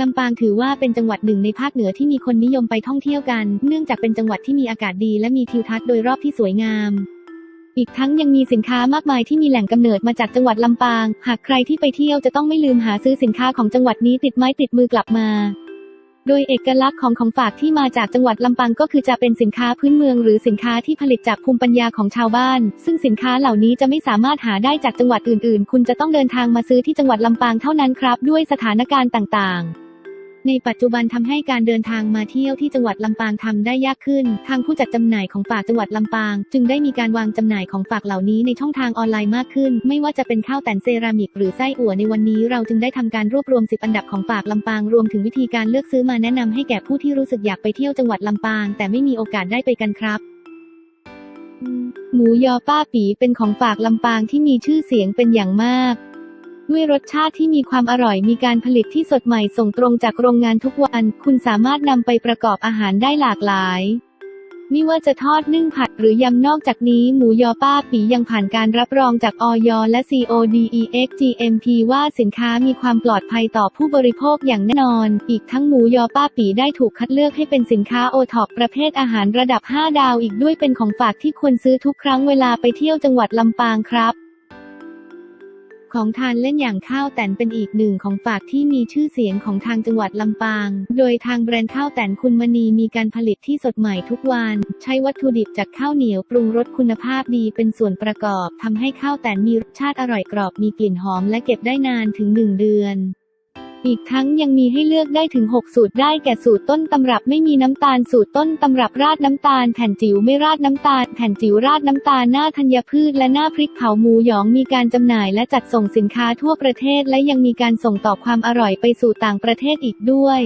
ลำปางถือว่าเป็นจังหวัดหนึ่งในภาคเหนือที่มีคนนิยมไปท่องเที่ยวกัน เนื่องจากเป็นจังหวัดที่มีอากาศดีและมีทิวทัศน์โดยรอบที่สวยงาม อีกทั้งยังมีสินค้ามากมายที่มีแหล่งกำเนิดมาจากจังหวัดลำปาง หากใครที่ไปเที่ยวจะต้องไม่ลืมหาซื้อสินค้าของจังหวัดนี้ติดไม้ติดมือกลับมา โดยเอกลักษณ์ของของฝากที่มาจากจังหวัดลำปางก็คือจะเป็นสินค้าพื้นเมือง หรือสินค้าที่ผลิตจากภูมิปัญญาของชาวบ้าน ซึ่งสินค้าเหล่านี้จะไม่สามารถหาได้จากจังหวัดอื่น ๆ คุณจะต้องเดินทางมาซื้อที่จังหวัดลำปางเท่านั้นครับ ด้วยสถานการณ์ต่าง ๆ ในปัจจุบันทำให้การเดินทางมาเที่ยวที่จังหวัดลำปางทำได้ยากขึ้น ทางผู้จัดจำหน่ายของฝากจังหวัดลำปาง จึงได้มีการวางจำหน่ายของฝากเหล่านี้ในช่องทางออนไลน์มากขึ้น ไม่ว่าจะเป็นข้าวแต่นเซรามิกหรือไส้อั่วในวันนี้เราจึงได้ทำการรวบรวม 10 อันดับของฝากลำปางรวมถึงวิธีการเลือกซื้อมาแนะนำให้แก่ผู้ที่รู้สึกอยากไปเที่ยวจังหวัดลำปาง แต่ไม่มีโอกาสได้ไปกันครับหมูยอป้าปีเป็นของฝากลำปางที่มีชื่อเสียงเป็นอย่างมาก ด้วยรสชาติที่มีความอร่อยมีการผลิตที่สดใหม่ส่งตรงจากโรงงานทุกวัน คุณสามารถนำไปประกอบอาหารได้หลากหลายไม่ว่าจะทอดนึ่งผัดหรือยำนอกจากนี้ หมูยอป้าปียังผ่านการรับรองจากออยและ CODEX GMP ว่าสินค้ามีความปลอดภัยต่อผู้บริโภคอย่างแน่นอน อีกทั้งหมูยอป้าปีได้ถูกคัดเลือกให้เป็นสินค้าโอท็อปประเภทอาหารระดับ 5 ดาวอีกด้วยเป็นของฝากที่ควรซื้อทุกครั้งเวลาไปเที่ยวจังหวัดลำปางครับ ของทานเล่นอย่างข้าวแตนเป็นอีกหนึ่งของฝากที่มีชื่อเสียงของทางจังหวัดลำปาง โดยทางแบรนด์ข้าวแตนคุณมณีมีการผลิตที่สดใหม่ทุกวัน ใช้วัตถุดิบจากข้าวเหนียวปรุงรสคุณภาพดีเป็นส่วนประกอบทำให้ข้าวแตนมีรสชาติอร่อยกรอบมีกลิ่นหอมและเก็บได้นานถึง 1 เดือน อีกทั้งยังมีให้เลือกได้ถึง 6 สูตรได้แก่สูตรต้นตำรับไม่มีน้ำตาลสูตรต้นตำรับราดน้ำตาลแผ่นจิ๋วไม่ราดน้ำตาลแผ่นจิ๋วราดน้ำตาลหน้าธัญพืชและหน้าพริกเผาหมูหยองมีการจำหน่ายและจัดส่งสินค้าทั่วประเทศและยังมีการส่งต่อความอร่อยไปสู่ต่างประเทศอีกด้วย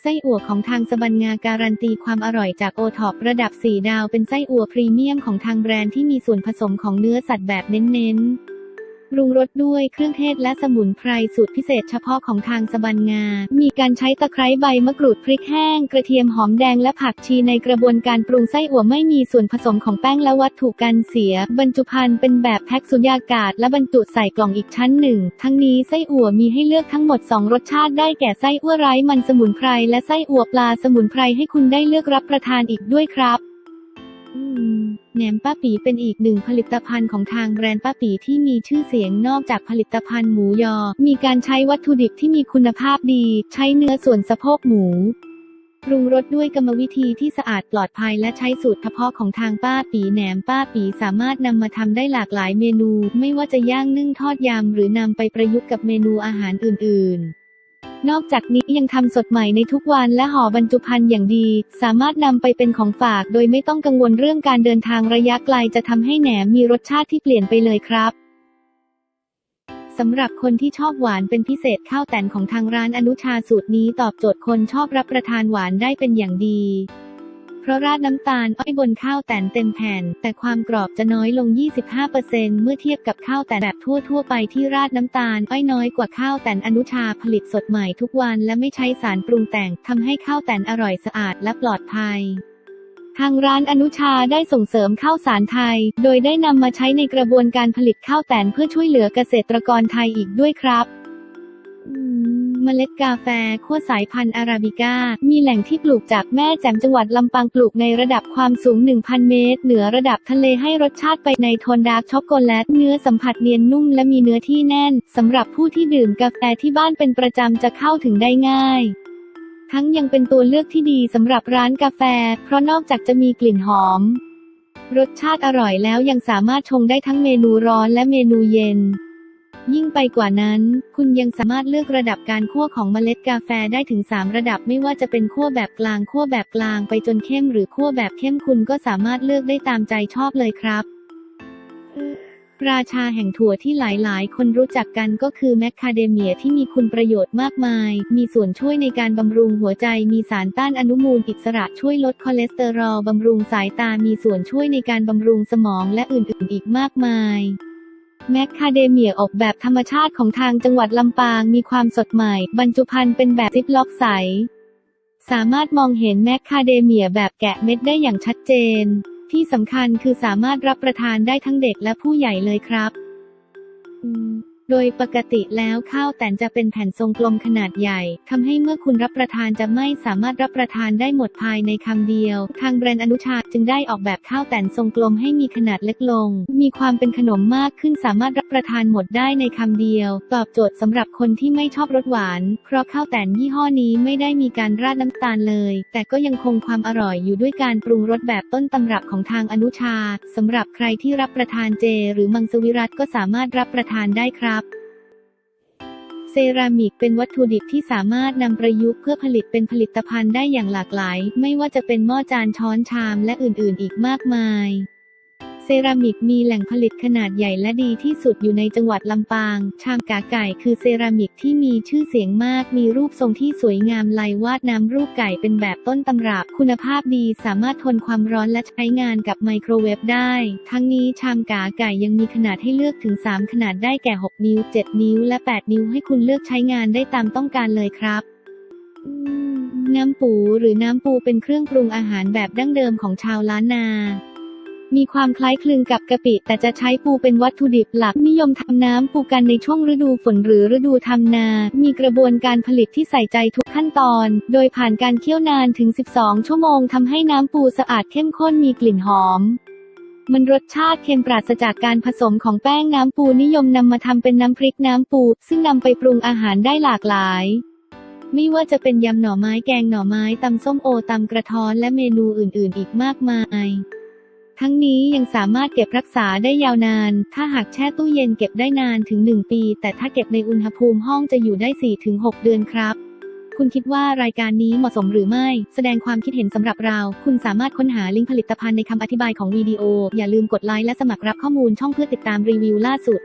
ไส้อั่วของทางสบันงาการันตีความอร่อยจากโอท็อประดับ 4 ดาวเป็นไส้อั่วพรีเมียมของทางแบรนด์ที่มีส่วนผสมของเนื้อสัตว์แบบเน้นๆ ปรุงรสด้วยเครื่องเทศและสมุนไพรสูตรพิเศษเฉพาะของทางสบันงา มีการใช้ตะไคร้ใบมะกรูดพริกแห้ง กระเทียมหอมแดงและผักชีในกระบวนการปรุงไส้อั่วไม่มีส่วนผสมของแป้งและวัตถุกันเสีย บรรจุภัณฑ์เป็นแบบแพ็คสุญญากาศและบรรจุใส่กล่องอีกชั้นหนึ่ง ทั้งนี้ไส้อั่วมีให้เลือกทั้งหมด 2 รสชาติได้แก่ไส้อั่วไร้มันสมุนไพรและไส้อั่วปลาสมุนไพรให้คุณได้เลือกรับประทานอีกด้วยครับ แหนมป้าปีเป็นอีกหนึ่งผลิตภัณฑ์ของทางแบรนด์ป้าปีที่มีชื่อเสียงนอกจากผลิตภัณฑ์หมูยอ มีการใช้วัตถุดิบที่มีคุณภาพดี ใช้เนื้อส่วนสะโพกหมูปรุงรสด้วยกรรมวิธีที่สะอาดปลอดภัยและใช้สูตรเฉพาะของทางป้าปีแหนมป้าปีสามารถนำมาทำได้หลากหลายเมนู ไม่ว่าจะย่างนึ่งทอดยำหรือนำไปประยุกต์กับเมนูอาหารอื่น ๆ นอกจากนี้ยังทำสดใหม่ในทุกวันและห่อบรรจุภัณฑ์อย่างดี สามารถนำไปเป็นของฝากโดยไม่ต้องกังวลเรื่องการเดินทางระยะไกลจะทำให้แหนมมีรสชาติที่เปลี่ยนไปเลยครับสำหรับคนที่ชอบหวานเป็นพิเศษข้าวแต่นของทางร้านอนุชาสูตรนี้ตอบโจทย์คนชอบรับประทานหวานได้เป็นอย่างดี เพราะราดน้ำตาลอ้อยบนข้าวแตนเต็มแผ่น แต่ความกรอบจะน้อยลง 25%เมื่อเทียบกับข้าวแตนแบบทั่ว ๆ ไปที่ราดน้ำตาลอ้อยน้อยกว่าข้าวแตนอนุชาผลิตสดใหม่ทุกวันและไม่ใช้สารปรุงแต่งทำให้ข้าวแตนอร่อยสะอาดและปลอดภัยทางร้านอนุชาได้ส่งเสริมข้าวสารไทย โดยได้นำมาใช้ในกระบวนการผลิตข้าวแตนเพื่อช่วยเหลือเกษตรกรไทยอีกด้วยครับอืม เมล็ดกาแฟขั้วสายพันธุ์อาราบิก้า มีแหล่งที่ปลูกจากแม่แจ่มจังหวัดลำปางปลูกในระดับความสูง 1,000 เมตร เหนือระดับทะเลให้รสชาติไปในโทนดาร์กช็อกโกแลต เนื้อสัมผัสเนียนนุ่มและมีเนื้อที่แน่นสำหรับผู้ที่ดื่มกาแฟที่บ้านเป็นประจำจะเข้าถึงได้ง่ายทั้งยังเป็นตัวเลือกที่ดีสำหรับร้านกาแฟ เพราะนอกจากจะมีกลิ่นหอม รสชาติอร่อยแล้วยังสามารถชงได้ทั้งเมนูร้อนและเมนูเย็น ยิ่งไปกว่านั้น คุณยังสามารถเลือกระดับการคั่วของเมล็ดกาแฟได้ถึง 3 ระดับไม่ว่าจะเป็นคั่วแบบกลางคั่วแบบกลางไปจนเข้มหรือคั่วแบบเข้มคุณก็สามารถเลือกได้ตามใจชอบเลยครับราชาแห่งถั่วที่หลาย ๆ คนรู้จักกันก็คือแมคคาเดเมียที่มีคุณประโยชน์มากมาย มีส่วนช่วยในการบำรุงหัวใจ มีสารต้านอนุมูลอิสระช่วยลดคอเลสเตอรอลบำรุงสายตา มีส่วนช่วยในการบำรุงสมองและอื่น ๆ อีกมากมาย แมคคาเดเมียออกแบบธรรมชาติของทางจังหวัดลำปางมีความสดใหม่ บรรจุภัณฑ์เป็นแบบซิปล็อกใส สามารถมองเห็นแมคคาเดเมียแบบแกะเม็ดได้อย่างชัดเจน ที่สำคัญคือสามารถรับประทานได้ทั้งเด็กและผู้ใหญ่เลยครับอืม โดยปกติแล้วข้าวแตนจะเป็นแผ่นทรงกลมขนาดใหญ่ทำให้เมื่อคุณรับประทานจะไม่สามารถรับประทานได้หมดภายในคำเดียว ทางแบรนด์อนุชาจึงได้ออกแบบข้าวแตนทรงกลมให้มีขนาดเล็กลง มีความเป็นขนมมากขึ้นสามารถรับประทานหมดได้ในคำเดียว ตอบโจทย์สำหรับคนที่ไม่ชอบรสหวาน เพราะข้าวแตนยี่ห้อนี้ไม่ได้มีการราดน้ำตาลเลย แต่ก็ยังคงความอร่อยอยู่ด้วยการปรุงรสแบบต้นตำรับของทางอนุชาสำหรับใครที่รับประทานเจ หรือมังสวิรัตก็สามารถรับประทานได้ครับ เซรามิกเป็นวัตถุดิบที่สามารถนำประยุกต์เพื่อผลิตเป็นผลิตภัณฑ์ได้อย่างหลากหลาย ไม่ว่าจะเป็นหม้อจานช้อนชามและอื่นๆ อีกมากมาย เซรามิกมีแหล่งผลิตขนาดใหญ่และดีที่สุดอยู่ในจังหวัดลำปาง ชามกาไก่คือเซรามิกที่มีชื่อเสียงมาก มีรูปทรงที่สวยงามลายวาดน้ำรูปไก่เป็นแบบต้นตำรับ คุณภาพดีสามารถทนความร้อนและใช้งานกับไมโครเวฟได้ ทั้งนี้ชามกาไก่ยังมีขนาดให้เลือกถึง 3 ขนาดได้แก่ 6 นิ้ว 7 นิ้ว และ 8 นิ้วให้คุณเลือกใช้งานได้ตามต้องการเลยครับน้ำปูหรือน้ำปูเป็นเครื่องปรุงอาหารแบบดั้งเดิมของชาวล้านนา มีความคล้ายคลึงกับกะปิแต่จะใช้ปูเป็นวัตถุดิบหลักนิยมทำน้ำปูกันในช่วงฤดูฝนหรือฤดูทำนา มีกระบวนการผลิตที่ใส่ใจทุกขั้นตอน โดยผ่านการเคี่ยวนานถึง 12 ชั่วโมงทำให้น้ำปูสะอาดเข้มข้นมีกลิ่นหอมมันรสชาติเค็มปราศจากการผสมของแป้งน้ำปูนิยมนำมาทำเป็นน้ำพริกน้ำปู ซึ่งนำไปปรุงอาหารได้หลากหลาย ไม่ว่าจะเป็นยำหน่อไม้แกงหน่อไม้ตำส้มโอตำกระท้อนและเมนูอื่นๆ อีกมากมาย ทั้งนี้ยังสามารถเก็บรักษาได้ยาวนาน ถ้าหากแช่ตู้เย็นเก็บได้นานถึง 1 ปี แต่ถ้าเก็บในอุณหภูมิห้องจะอยู่ได้ 4-6 เดือนครับ คุณคิดว่ารายการนี้เหมาะสมหรือไม่ แสดงความคิดเห็นสำหรับเรา คุณสามารถค้นหาลิงก์ผลิตภัณฑ์ในคำอธิบายของวิดีโอ อย่าลืมกดไลค์และสมัครรับข้อมูลช่องเพื่อติดตามรีวิวล่าสุด